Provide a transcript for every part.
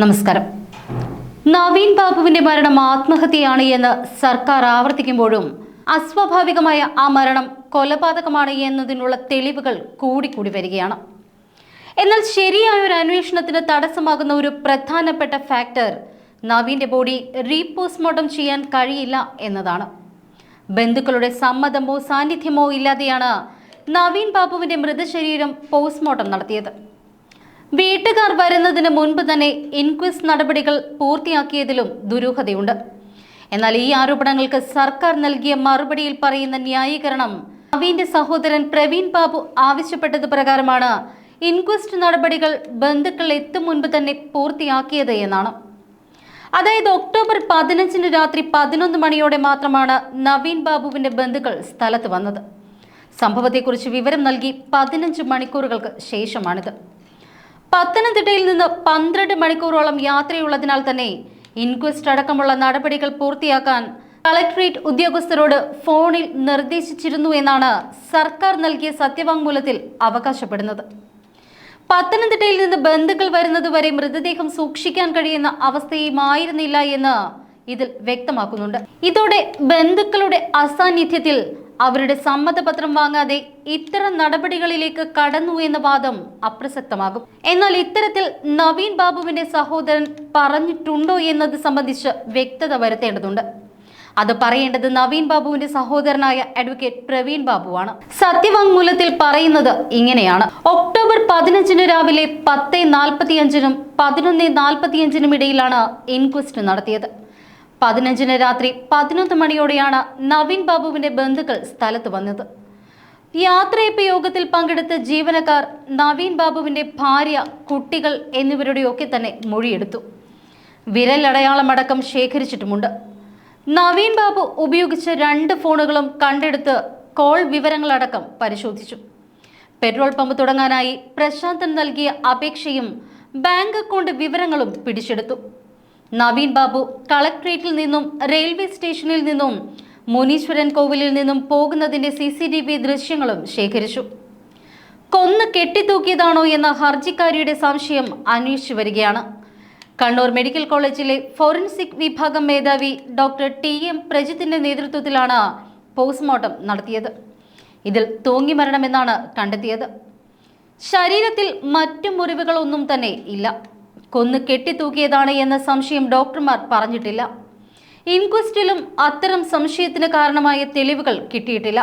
നമസ്കാരം. നവീൻ ബാബുവിന്റെ മരണം ആത്മഹത്യയാണ് എന്ന് സർക്കാർ ആവർത്തിക്കുമ്പോഴും അസ്വാഭാവികമായ ആ മരണം കൊലപാതകമാണ് എന്നതിനുള്ള തെളിവുകൾ കൂടിക്കൂടി വരികയാണ്. എന്നാൽ ശരിയായ ഒരു അന്വേഷണത്തിന് തടസ്സമാകുന്ന ഒരു പ്രധാനപ്പെട്ട ഫാക്ടർ നവീന്റെ ബോഡി റീപോസ്റ്റ്മോർട്ടം ചെയ്യാൻ കഴിയില്ല എന്നതാണ്. ബന്ധുക്കളുടെ സമ്മതമോ സാന്നിധ്യമോ ഇല്ലാതെയാണ് നവീൻ ബാബുവിന്റെ മൃതശരീരം പോസ്റ്റ്മോർട്ടം നടത്തിയത്. വീട്ടുകാർ വരുന്നതിന് മുൻപ് തന്നെ ഇൻക്വസ്റ്റ് നടപടികൾ പൂർത്തിയാക്കിയതിലും ദുരൂഹതയുണ്ട്. എന്നാൽ ഈ ആരോപണങ്ങൾക്ക് സർക്കാർ നൽകിയ മറുപടിയിൽ പറയുന്ന ന്യായീകരണം നവീന്റെ സഹോദരൻ പ്രവീൺ ബാബു ആവശ്യപ്പെട്ടത് പ്രകാരമാണ്. ഇൻക്വസ്റ്റ് നടപടികൾ ബന്ധുക്കൾ എത്തും മുൻപ് തന്നെ പൂർത്തിയാക്കിയത് എന്നാണ്. അതായത് ഒക്ടോബർ പതിനഞ്ചിന് രാത്രി പതിനൊന്ന് മണിയോടെ മാത്രമാണ് നവീൻ ബാബുവിന്റെ ബന്ധുക്കൾ സ്ഥലത്ത് വന്നത്. സംഭവത്തെക്കുറിച്ച് വിവരം നൽകി പതിനഞ്ച് മണിക്കൂറുകൾക്ക് ശേഷമാണിത്. പത്തനംതിട്ടയിൽ നിന്ന് പന്ത്രണ്ട് മണിക്കൂറോളം യാത്രയുള്ളതിനാൽ തന്നെ ഇൻക്വസ്റ്റ് അടക്കമുള്ള നടപടികൾ പൂർത്തിയാക്കാൻ കളക്ടറേറ്റ് ഉദ്യോഗസ്ഥരോട് ഫോണിൽ നിർദ്ദേശിച്ചിരുന്നു എന്നാണ് സർക്കാർ നൽകിയ സത്യവാങ്മൂലത്തിൽ അവകാശപ്പെടുന്നത്. പത്തനംതിട്ടയിൽ നിന്ന് ബന്ധുക്കൾ വരുന്നതുവരെ മൃതദേഹം സൂക്ഷിക്കാൻ കഴിയുന്ന അവസ്ഥയുമായിരുന്നില്ല എന്ന് ഇതിൽ വ്യക്തമാക്കുന്നുണ്ട്. ഇതോടെ ബന്ധുക്കളുടെ അസാന്നിധ്യത്തിൽ അവരുടെ സമ്മതപത്രം വാങ്ങാതെ ഇത്തരം നടപടികളിലേക്ക് കടന്നു എന്ന വാദം അപ്രസക്തമാകും. എന്നാൽ ഇത്തരത്തിൽ നവീൻ ബാബുവിന്റെ സഹോദരൻ പറഞ്ഞിട്ടുണ്ടോ എന്നത് സംബന്ധിച്ച് വ്യക്തത വരുത്തേണ്ടതുണ്ട്. അത് പറയേണ്ടത് നവീൻ ബാബുവിന്റെ സഹോദരനായ അഡ്വക്കേറ്റ് പ്രവീൺ ബാബുവാണ്. സത്യവാങ്മൂലത്തിൽ പറയുന്നത് ഇങ്ങനെയാണ്. ഒക്ടോബർ പതിനഞ്ചിന് രാവിലെ പത്ത് നാൽപ്പത്തിയഞ്ചിനും പതിനൊന്ന് നാൽപ്പത്തിയഞ്ചിനും ഇടയിലാണ് ഇൻക്വസ്റ്റ് നടത്തിയത്. പതിനഞ്ചിന് രാത്രി പതിനൊന്ന് മണിയോടെയാണ് നവീൻ ബാബുവിന്റെ ബന്ധുക്കൾ സ്ഥലത്ത് വന്നത്. യാത്രയപ്പ് യോഗത്തിൽ പങ്കെടുത്ത ജീവനക്കാർ നവീൻ ബാബുവിന്റെ ഭാര്യ കുട്ടികൾ എന്നിവരുടെയൊക്കെ തന്നെ മൊഴിയെടുത്തു. വിരലടയാളമടക്കം ശേഖരിച്ചിട്ടുമുണ്ട്. നവീൻ ബാബു ഉപയോഗിച്ച രണ്ട് ഫോണുകളും കണ്ടെടുത്ത് കോൾ വിവരങ്ങളടക്കം പരിശോധിച്ചു. പെട്രോൾ പമ്പ് തുടങ്ങാനായി പ്രശാന്തൻ നൽകിയ അപേക്ഷയും ബാങ്ക് അക്കൗണ്ട് വിവരങ്ങളും പിടിച്ചെടുത്തു. നവീൻ ബാബു കളക്ട്രേറ്റിൽ നിന്നും റെയിൽവേ സ്റ്റേഷനിൽ നിന്നും മുനീശ്വരൻ കോവിലിൽ നിന്നും പോകുന്നതിന്റെ സി സി ടി വി ദൃശ്യങ്ങളും ശേഖരിച്ചു. കൊന്ന് കെട്ടിത്തൂക്കിയതാണോ എന്ന ഹർജിക്കാരിയുടെ സംശയം അന്വേഷിച്ചു വരികയാണ്. കണ്ണൂർ മെഡിക്കൽ കോളേജിലെ ഫോറൻസിക് വിഭാഗം മേധാവി ഡോക്ടർ ടി എം പ്രജിത്തിന്റെ നേതൃത്വത്തിലാണ് പോസ്റ്റ്മോർട്ടം നടത്തിയത്. ഇതിൽ തൂങ്ങി മരണമെന്നാണ് കണ്ടെത്തിയത്. ശരീരത്തിൽ മറ്റു മുറിവുകളൊന്നും തന്നെ ഇല്ല. കൊന്ന് കെട്ടിത്തൂക്കിയതാണ് എന്ന സംശയം ഡോക്ടർമാർ പറഞ്ഞിട്ടില്ല. ഇൻക്വസ്റ്റിലും അത്തരം സംശയത്തിന് കാരണമായ തെളിവുകൾ കിട്ടിയിട്ടില്ല.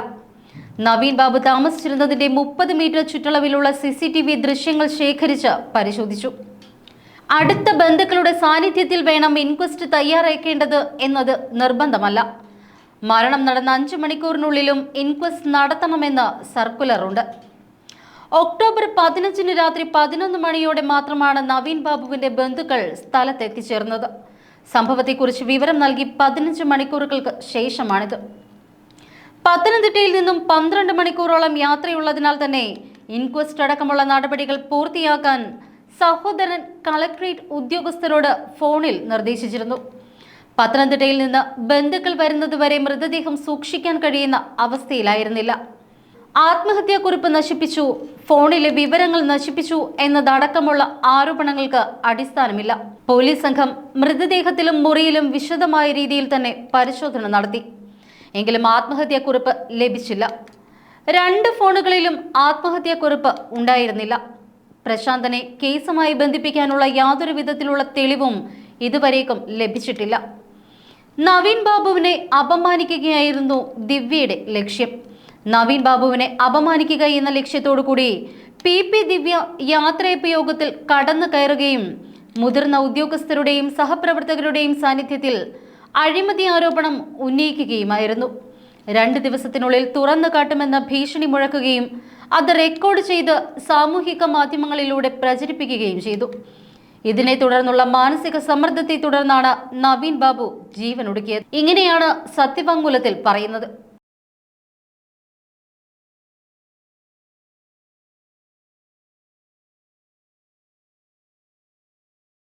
നവീൻ ബാബു താമസിച്ചിരുന്നതിന്റെ മുപ്പത് മീറ്റർ ചുറ്റളവിലുള്ള സി സി ടി വി ദൃശ്യങ്ങൾ ശേഖരിച്ച് പരിശോധിച്ചു. അടുത്ത ബന്ധുക്കളുടെ സാന്നിധ്യത്തിൽ വേണം ഇൻക്വസ്റ്റ് തയ്യാറാക്കേണ്ടത് എന്നത് നിർബന്ധമല്ല. മരണം നടന്ന അഞ്ചു മണിക്കൂറിനുള്ളിലും ഇൻക്വസ്റ്റ് നടത്തണമെന്ന് സർക്കുലറുണ്ട്. ഒക്ടോബർ പതിനഞ്ചിന് രാത്രി പതിനൊന്ന് മണിയോടെ മാത്രമാണ് നവീൻ ബാബുവിന്റെ ബന്ധുക്കൾ സ്ഥലത്തെത്തിച്ചേർന്നത്. സംഭവത്തെക്കുറിച്ച് വിവരം നൽകി പതിനഞ്ച് മണിക്കൂറുകൾക്ക് ശേഷമാണിത്. പത്തനംതിട്ടയിൽ നിന്നും പന്ത്രണ്ട് മണിക്കൂറോളം യാത്രയുള്ളതിനാൽ തന്നെ ഇൻക്വസ്റ്റ് അടക്കമുള്ള നടപടികൾ പൂർത്തിയാക്കാൻ സഹോദരൻ കളക്ട്രേറ്റ് ഉദ്യോഗസ്ഥരോട് ഫോണിൽ നിർദ്ദേശിച്ചിരുന്നു. പത്തനംതിട്ടയിൽ നിന്ന് ബന്ധുക്കൾ വരുന്നതുവരെ മൃതദേഹം സൂക്ഷിക്കാൻ കഴിയുന്ന അവസ്ഥയിലായിരുന്നില്ല. ആത്മഹത്യാക്കുറിപ്പ് നശിപ്പിച്ചു ഫോണിലെ വിവരങ്ങൾ നശിപ്പിച്ചു എന്നതടക്കമുള്ള ആരോപണങ്ങൾക്ക് അടിസ്ഥാനമില്ല. പോലീസ് സംഘം മൃതദേഹത്തിലും മുറിയിലും വിശദമായ രീതിയിൽ തന്നെ പരിശോധന നടത്തി. എങ്കിലും ആത്മഹത്യാക്കുറിപ്പ് ലഭിച്ചില്ല. രണ്ട് ഫോണുകളിലും ആത്മഹത്യാക്കുറിപ്പ് ഉണ്ടായിരുന്നില്ല. പ്രശാന്തനെ കേസുമായി ബന്ധിപ്പിക്കാനുള്ള യാതൊരു വിധത്തിലുള്ള തെളിവും ഇതുവരേക്കും ലഭിച്ചിട്ടില്ല. നവീൻ ബാബുവിനെ അപമാനിക്കുകയായിരുന്നു ദിവ്യയുടെ ലക്ഷ്യം. നവീൻ ബാബുവിനെ അപമാനിക്കുക എന്ന ലക്ഷ്യത്തോടു കൂടി പി പി ദിവ്യ യാത്രയപ്പ് യോഗത്തിൽ കടന്നു കയറുകയും മുതിർന്ന ഉദ്യോഗസ്ഥരുടെയും സഹപ്രവർത്തകരുടെയും സാന്നിധ്യത്തിൽ അഴിമതി ആരോപണം ഉന്നയിക്കുകയുമായിരുന്നു. രണ്ട് ദിവസത്തിനുള്ളിൽ തുറന്നു കാട്ടുമെന്ന ഭീഷണി മുഴക്കുകയും അത് റെക്കോർഡ് ചെയ്ത് സാമൂഹിക മാധ്യമങ്ങളിലൂടെ പ്രചരിപ്പിക്കുകയും ചെയ്തു. ഇതിനെ തുടർന്നുള്ള മാനസിക സമ്മർദ്ദത്തെ തുടർന്നാണ് നവീൻ ബാബു ജീവനൊടുക്കിയത്. ഇങ്ങനെയാണ് സത്യവാങ്മൂലത്തിൽ പറയുന്നത്.